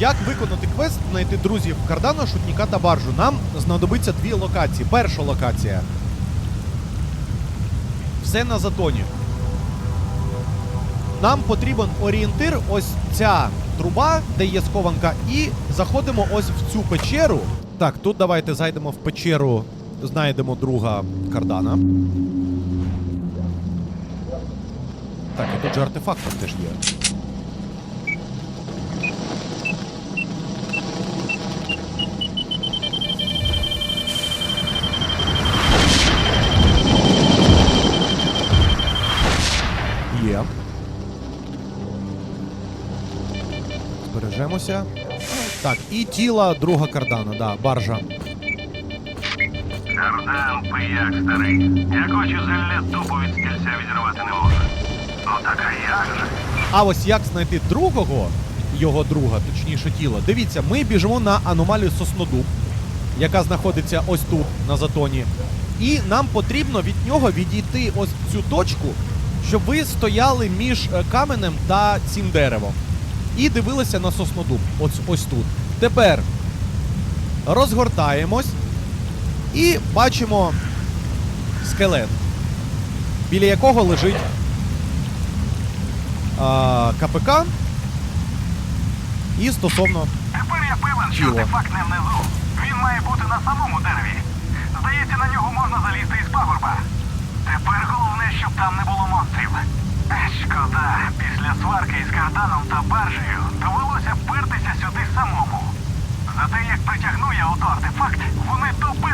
Як виконати квест, знайти друзів Кардано, шутніка та баржу? Нам знадобиться дві локації. Перша локація. Все на затоні. Нам потрібен орієнтир, ось ця труба, де є схованка, і заходимо ось в цю печеру. Так, тут давайте зайдемо в печеру, знайдемо друга кардана. Так, і тут же артефактор теж. Є. Збережемося. Так, і тіла друга кардана, да, баржа. Кардан пияк старий. Я хочу зілля тупо від стільця відірвати не можу. Ну так а як же? А ось як знайти другого, його друга, точніше тіло. Дивіться, ми біжимо на аномалію Соснодуб, яка знаходиться ось тут, на затоні. І нам потрібно від нього відійти ось в цю точку, щоб ви стояли між е, каменем та цим деревом. І дивилися на Соснодуб. Ось ось тут. Тепер розгортаємось і бачимо скелет, біля якого лежить а, КПК. І стосовно Тепер я певен, що артефакт не внизу. Він має бути на самому дереві. Здається, на нього можна залізти із пагорба. Тепер головне, щоб там не було монстрів. Шкода, після сварки із та баржею довелося пертися сюди самому. Зате як притягну я ото артефакт, вони допитрають,